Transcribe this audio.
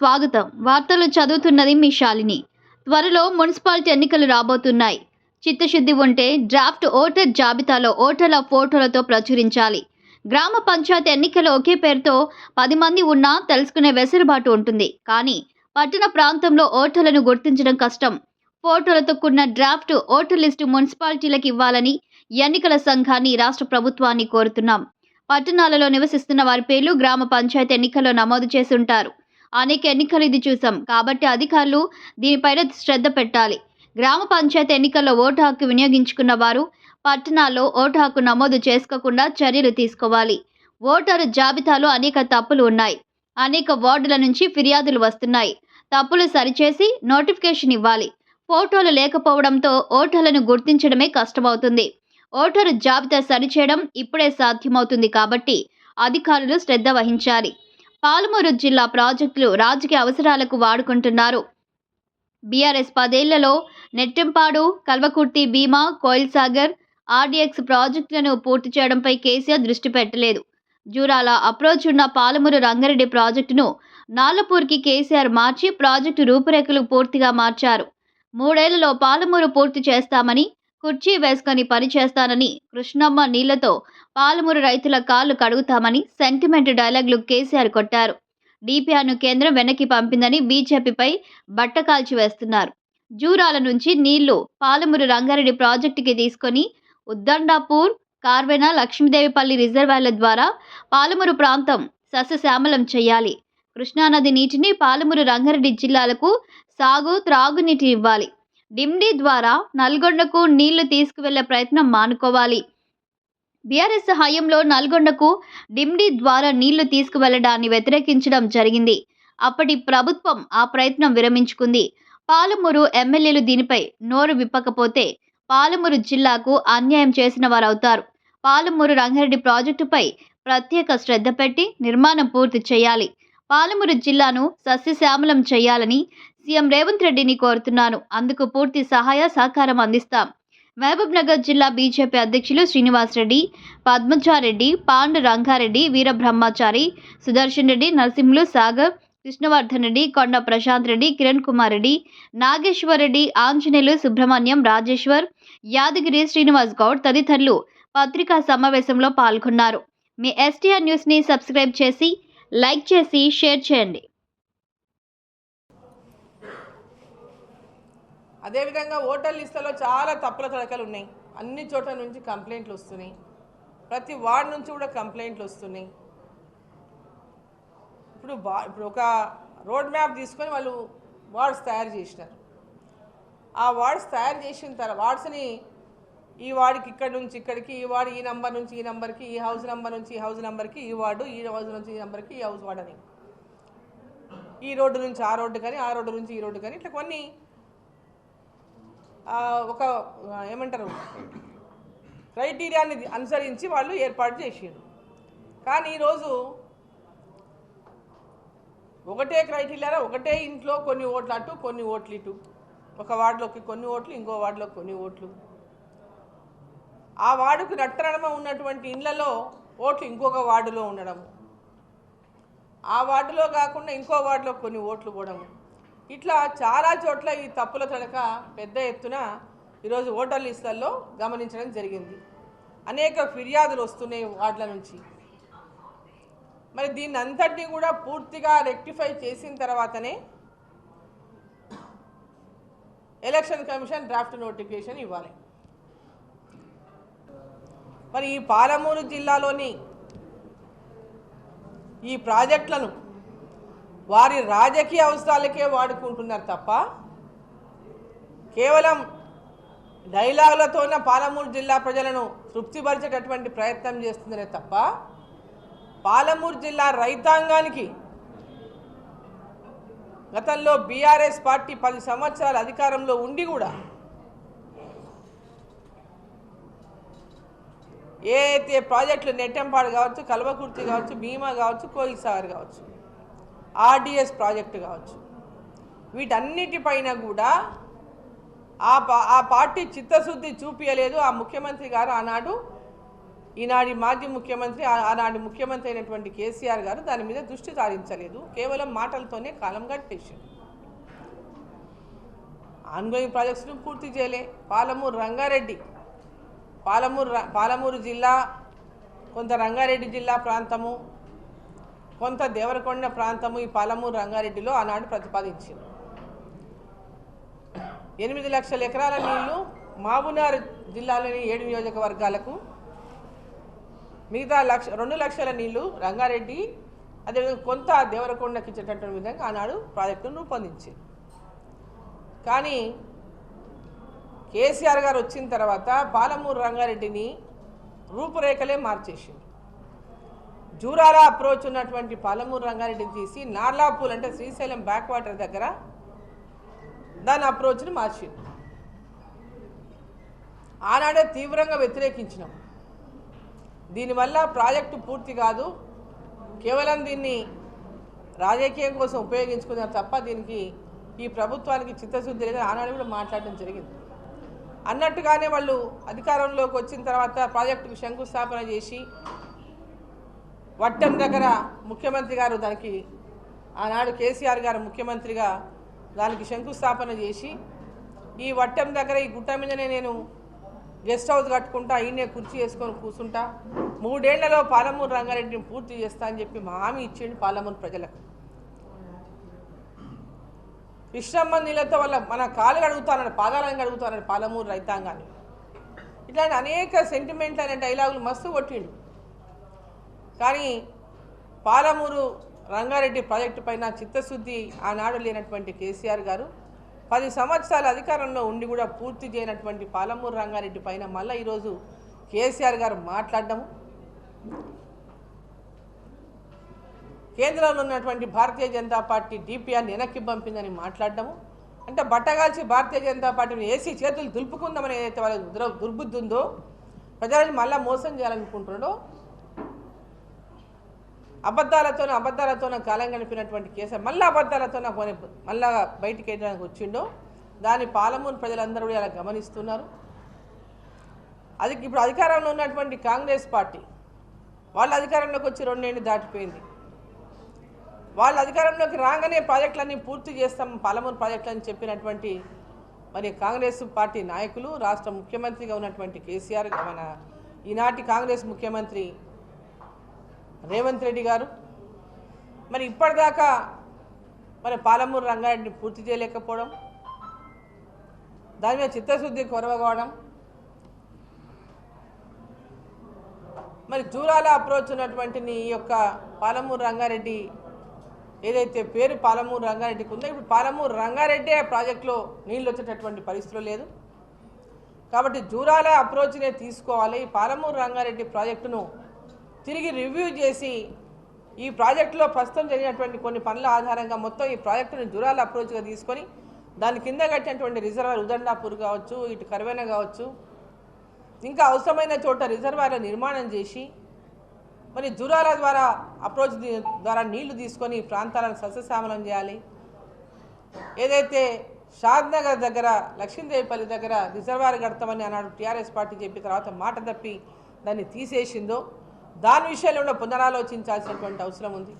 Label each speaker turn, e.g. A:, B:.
A: స్వాగతం. వార్తలు చదువుతున్నది మీ శాలిని. త్వరలో మున్సిపాలిటీ ఎన్నికలు రాబోతున్నాయి. చిత్తశుద్ధి ఉంటే డ్రాఫ్ట్ ఓటర్ జాబితాలో ఓటర్ల ఫోటోలతో ప్రచురించాలి. గ్రామ పంచాయతీ ఎన్నికలు ఒకే పేరుతో పది మంది ఉన్నా తెలుసుకునే వెసులుబాటు ఉంటుంది. కానీ పట్టణ ప్రాంతంలో ఓటర్లను గుర్తించడం కష్టం. ఫోటోలతో కూడిన డ్రాఫ్ట్ ఓటర్ లిస్టు మున్సిపాలిటీలకు ఇవ్వాలని ఎన్నికల సంఘాన్ని రాష్ట్ర ప్రభుత్వాన్ని కోరుతున్నాం. పట్టణాలలో నివసిస్తున్న వారి పేర్లు గ్రామ పంచాయతీ ఎన్నికల్లో నమోదు చేసి ఉంటారు. అనేక ఎన్నికలు ఇది చూసాం. కాబట్టి అధికారులు దీనిపైన శ్రద్ధ పెట్టాలి. గ్రామ పంచాయతీ ఎన్నికల్లో ఓటు హక్కు వినియోగించుకున్న వారు పట్టణాల్లో ఓటు హక్కు నమోదు చేసుకోకుండా చర్యలు తీసుకోవాలి. ఓటరు జాబితాలో అనేక తప్పులు ఉన్నాయి. అనేక వార్డుల నుంచి ఫిర్యాదులు వస్తున్నాయి. తప్పులు సరిచేసి నోటిఫికేషన్ ఇవ్వాలి. ఫోటోలు లేకపోవడంతో ఓటర్లను గుర్తించడమే కష్టమవుతుంది. ఓటరు జాబితా సరిచేయడం ఇప్పుడే సాధ్యమవుతుంది కాబట్టి అధికారులు శ్రద్ధ వహించాలి. పాలమూరు జిల్లా ప్రాజెక్టులు రాజకీయ అవసరాలకు వాడుకుంటున్నారు. బీఆర్ఎస్ పదేళ్ళలో నెట్టెంపాడు కల్వకుర్తి భీమా కోయిల్ సాగర్ ఆర్డీఎక్స్ ప్రాజెక్టులను పూర్తి చేయడంపై కేసీఆర్ దృష్టి పెట్టలేదు. జూరాల అప్రోచ్ ఉన్న పాలమూరు రంగారెడ్డి ప్రాజెక్టును నాలపూర్కి కేసీఆర్ మార్చి ప్రాజెక్టు రూపురేఖలు పూర్తిగా మార్చారు. మూడేళ్ళలో పాలమూరు పూర్తి చేస్తామని కుర్చీ వేసుకొని పని చేస్తానని కృష్ణమ్మ నీళ్ళతో పాలమూరు రైతుల కాళ్ళు కడుగుతామని సెంటిమెంట్ డైలాగ్లు కేసీఆర్ కొట్టారు. డిపిఆర్ను కేంద్రం వెనక్కి పంపిందని బీజేపీపై బట్టకాల్చి వేస్తున్నారు. జూరాల నుంచి నీళ్ళు పాలమూరు రంగారెడ్డి ప్రాజెక్టుకి తీసుకొని ఉద్దండాపూర్ కార్వెన లక్ష్మీదేవిపల్లి రిజర్వాయర్ల ద్వారా పాలమూరు ప్రాంతం సస్యశ్యామలం చేయాలి. కృష్ణానది నీటిని పాలమూరు రంగారెడ్డి జిల్లాలకు సాగు త్రాగునీటి ఇవ్వాలి. డిమ్డీ ద్వారా నల్గొండకు నీళ్ళు తీసుకువెళ్ళే ప్రయత్నం మానుకోవాలి. బీఆర్ఎస్ హయాంలో నల్గొండకు డిమ్డీ ద్వారా నీళ్ళు తీసుకువెళ్ళడాన్ని వ్యతిరేకించడం జరిగింది. అప్పటి ప్రభుత్వం ఆ ప్రయత్నం విరమించుకుంది. పాలమూరు ఎమ్మెల్యేలు దీనిపై నోరు విప్పకపోతే పాలమూరు జిల్లాకు అన్యాయం చేసిన వారవుతారు. పాలమూరు రంగారెడ్డి ప్రాజెక్టుపై ప్రత్యేక శ్రద్ధ పెట్టి నిర్మాణం పూర్తి చేయాలి. పాలమూరు జిల్లాను సస్యశ్యామలం చేయాలని సీఎం రేవంత్ రెడ్డిని కోరుతున్నాను. అందుకు పూర్తి సహాయ సహకారం అందిస్తాం. మహబూబ్ నగర్ జిల్లా బీజేపీ అధ్యక్షులు శ్రీనివాస్ రెడ్డి పద్మజారెడ్డి పాండు రంగారెడ్డి వీరబ్రహ్మచారి సుదర్శన్ రెడ్డి నరసింహులు సాగర్ కృష్ణవర్ధన్ రెడ్డి కొండ ప్రశాంత్ రెడ్డి కిరణ్ కుమార్ రెడ్డి నాగేశ్వర్ రెడ్డి ఆంజనేయులు సుబ్రహ్మణ్యం రాజేశ్వర్ యాదగిరి శ్రీనివాస్ గౌడ్ తదితరులు పత్రికా సమావేశంలో పాల్గొన్నారు. మీ ఎస్టీఆర్ న్యూస్ని సబ్స్క్రైబ్ చేసి లైక్ చేసి షేర్ చేయండి.
B: అదేవిధంగా ఓటర్ లిస్టులో చాలా తప్పుల తడకలు ఉన్నాయి. అన్ని చోట్ల నుంచి కంప్లైంట్లు వస్తున్నాయి. ప్రతి వార్డ్ నుంచి కూడా కంప్లైంట్లు వస్తున్నాయి. ఇప్పుడు బా ఇప్పుడు ఒక రోడ్ మ్యాప్ తీసుకొని వాళ్ళు వార్డ్స్ తయారు చేసినారు. ఆ వార్డ్స్ తయారు చేసిన తర్వాత వార్డ్స్ని ఈ వార్డుకి ఇక్కడ నుంచి ఇక్కడికి ఈ వార్డు ఈ నంబర్ నుంచి ఈ నంబర్కి ఈ హౌస్ నంబర్ నుంచి ఈ హౌస్ నంబర్కి ఈ వార్డు ఈ హౌస్ నుంచి ఈ నంబర్కి ఈ హౌస్ వార్డు అని. ఈ రోడ్డు నుంచి ఆ రోడ్డు కానీ ఆ రోడ్డు నుంచి ఈ రోడ్డు కానీ ఇట్లా కొన్ని ఒక ఏమంటారు? క్రైటీరియాని అనుసరించి వాళ్ళు ఏర్పాటు చేసారు కానీ ఈరోజు ఒకటే క్రైటీరియా ఒకటే ఇంట్లో కొన్ని ఓట్లు అటు కొన్ని ఓట్లు ఇటు. ఒక వార్డులోకి కొన్ని ఓట్లు ఇంకో వార్డులోకి కొన్ని ఓట్లు. ఆ వార్డుకు నట్టనడమ ఉన్నటువంటి ఇండ్లలో ఓట్లు ఇంకొక వార్డులో ఉండడం ఆ వార్డులో కాకుండా ఇంకో వార్డులో కొన్ని ఓట్లు పోవడము. ఇట్లా చాలా చోట్ల ఈ తప్పుల తడక పెద్ద ఎత్తున ఈరోజు ఓటర్ లిస్టులలో గమనించడం జరిగింది. అనేక ఫిర్యాదులు వస్తున్నాయి వాటిల నుంచి. మరి దీన్ని అంతటినీ కూడా పూర్తిగా రెక్టిఫై చేసిన తర్వాతనే ఎలక్షన్ కమిషన్ డ్రాఫ్ట్ నోటిఫికేషన్ ఇవ్వాలి. మరి ఈ పాలమూరు జిల్లాలోని ఈ ప్రాజెక్టులను వారి రాజకీయ అవసరాలకే వాడుకుంటున్నారు తప్ప కేవలం డైలాగులతోనే పాలమూరు జిల్లా ప్రజలను తృప్తిపరిచేటటువంటి ప్రయత్నం చేస్తుందనే తప్ప పాలమూరు జిల్లా రైతాంగానికి గతంలో బీఆర్ఎస్ పార్టీ పది సంవత్సరాల అధికారంలో ఉండి కూడా ఏ అయితే ప్రాజెక్టులు నెట్టెంపాడు కావచ్చు కల్వకుర్తి కావచ్చు భీమా కావచ్చు కోయిల్సాగర్ కావచ్చు ఆర్డిఎస్ ప్రాజెక్టు కావచ్చు. వీటన్నిటిపైన కూడా ఆ పా ఆ పార్టీ చిత్తశుద్ధి చూపించలేదు ఆ ముఖ్యమంత్రి గారు ఆనాడు ఈనాడి మాజీ ముఖ్యమంత్రి ఆ- ముఖ్యమంత్రి అయినటువంటి కేసీఆర్ గారు దాని మీద దృష్టి సారించలేదు. కేవలం మాటలతోనే కాలం గడిపేశారు. ఆన్గోయింగ్ ప్రాజెక్ట్స్ను పూర్తి చేయలే. పాలమూరు రంగారెడ్డి పాలమూరు పాలమూరు జిల్లా కొంత రంగారెడ్డి జిల్లా ప్రాంతము కొంత దేవరకొండ ప్రాంతము ఈ పాలమూరు రంగారెడ్డిలో ఆనాడు ప్రతిపాదించింది. ఎనిమిది లక్షల ఎకరాల నీళ్ళు మాబునార్ జిల్లాలోని ఏడు నియోజకవర్గాలకు మిగతా లక్ష రెండు లక్షల నీళ్ళు రంగారెడ్డి అదేవిధంగా కొంత దేవరకొండకి ఇచ్చేటటువంటి విధంగా ఆనాడు ప్రాజెక్టును రూపొందించింది. కానీ కేసీఆర్ గారు వచ్చిన తర్వాత పాలమూరు రంగారెడ్డిని రూపురేఖలే మార్చేసింది. జూరాల అప్రోచ్ ఉన్నటువంటి పాలమూరు రంగారెడ్డిని తీసి నార్లాపూల్ అంటే శ్రీశైలం బ్యాక్ వాటర్ దగ్గర దాని అప్రోచ్ని మార్చింది. ఆనాడే తీవ్రంగా వ్యతిరేకించినాం. దీనివల్ల ప్రాజెక్టు పూర్తి కాదు. కేవలం దీన్ని రాజకీయం కోసం ఉపయోగించుకున్నారు తప్ప దీనికి ఈ ప్రభుత్వానికి చిత్తశుద్ధి లేదని ఆనాడు కూడా మాట్లాడడం జరిగింది. అన్నట్టుగానే వాళ్ళు అధికారంలోకి వచ్చిన తర్వాత ప్రాజెక్టుకు శంకుస్థాపన చేసి వట్టం దగ్గర ముఖ్యమంత్రి గారు దానికి ఆనాడు కేసీఆర్ గారు ముఖ్యమంత్రిగా దానికి శంకుస్థాపన చేసి ఈ వట్టం దగ్గర ఈ గుట్ట మీదనే నేను గెస్ట్ హౌస్ కట్టుకుంటా ఈయనే కుర్చీ వేసుకొని కూర్చుంటా మూడేళ్ళలో పాలమూరు రంగారెడ్డిని పూర్తి చేస్తా అని చెప్పి మా హామీ ఇచ్చిండు పాలమూరు ప్రజలకు. విశ్రమ్మ నీళ్ళతో వాళ్ళ మన కాలు కడుగుతానని పాదాలను కడుగుతానని పాలమూరు రైతాంగాన్ని. ఇట్లాంటి అనేక సెంటిమెంట్ అనే డైలాగులు మస్తు కొట్టిండు. కానీ పాలమూరు రంగారెడ్డి ప్రాజెక్టు పైన చిత్తశుద్ధి ఆనాడు లేనటువంటి కేసీఆర్ గారు పది సంవత్సరాల అధికారంలో ఉండి కూడా పూర్తి చేయనటువంటి పాలమూరు రంగారెడ్డి పైన మళ్ళీ ఈరోజు కేసీఆర్ గారు మాట్లాడడము. కేంద్రంలో ఉన్నటువంటి భారతీయ జనతా పార్టీ డిపిఆర్ని వెనక్కి పంపిందని మాట్లాడడము. అంటే బట్టగాల్చి భారతీయ జనతా పార్టీని ఏసీ చేతులు దులుపుకుందామని ఏదైతే వాళ్ళ దుర- దుర్బుద్ధి ఉందో ప్రజలను మళ్ళీ మోసం చేయాలనుకుంటున్నాడో అబద్ధాలతోనే అబద్ధాలతోనే కాలం గడిపినటువంటి కేసీఆర్ మళ్ళీ అబద్ధాలతోనే కొని మళ్ళా బయటికి వెళ్ళడానికి వచ్చిండో దాని పాలమూరు ప్రజలందరూ కూడా ఇలా గమనిస్తున్నారు. అది ఇప్పుడు అధికారంలో ఉన్నటువంటి కాంగ్రెస్ పార్టీ వాళ్ళ అధికారంలోకి వచ్చి రెండేళ్ళు దాటిపోయింది. వాళ్ళ అధికారంలోకి రాగానే ప్రాజెక్టులన్నీ పూర్తి చేస్తాం పాలమూరు ప్రాజెక్టులని చెప్పినటువంటి మరి కాంగ్రెస్ పార్టీ నాయకులు రాష్ట్ర ముఖ్యమంత్రిగా ఉన్నటువంటి కేసీఆర్ మన ఈనాటి కాంగ్రెస్ ముఖ్యమంత్రి రేవంత్ రెడ్డి గారు. మరి ఇప్పటిదాకా మరి పాలమూరు రంగారెడ్డిని పూర్తి చేయలేకపోవడం దాని మీద చిత్తశుద్ధి కొరవకపోవడం మరి జూరాల అప్రోచ్ ఉన్నటువంటి ఈ యొక్క పాలమూరు రంగారెడ్డి ఏదైతే పేరు పాలమూరు రంగారెడ్డికి ఉందో ఇప్పుడు పాలమూరు రంగారెడ్డి ఆ ప్రాజెక్టులో నీళ్ళు వచ్చేటటువంటి పరిస్థితులు లేదు. కాబట్టి జూరాల అప్రోచ్నే తీసుకోవాలి ఈ పాలమూరు రంగారెడ్డి ప్రాజెక్టును తిరిగి రివ్యూ చేసి ఈ ప్రాజెక్టులో ప్రస్తుతం జరిగినటువంటి కొన్ని పనుల ఆధారంగా మొత్తం ఈ ప్రాజెక్టును జురాల అప్రోచ్గా తీసుకొని దాని కింద కట్టినటువంటి రిజర్వాయర్ ఉదండాపూర్ కావచ్చు ఇటు కరువైన కావచ్చు ఇంకా అవసరమైన చోట రిజర్వాయర్ల నిర్మాణం చేసి మరి జురాల ద్వారా అప్రోచ్ ద్వారా నీళ్ళు తీసుకొని ఈ ప్రాంతాలను సస్యశ్యామలం చేయాలి. ఏదైతే షాద్నగర్ దగ్గర లక్ష్మీదేవిపల్లి దగ్గర రిజర్వాయర్ కడతామని అన్నాడు టీఆర్ఎస్ పార్టీ చెప్పి తర్వాత మాట తప్పి దాన్ని తీసేసిందో దాని విషయంలో పునరాలోచించాల్సినటువంటి అవసరం ఉంది.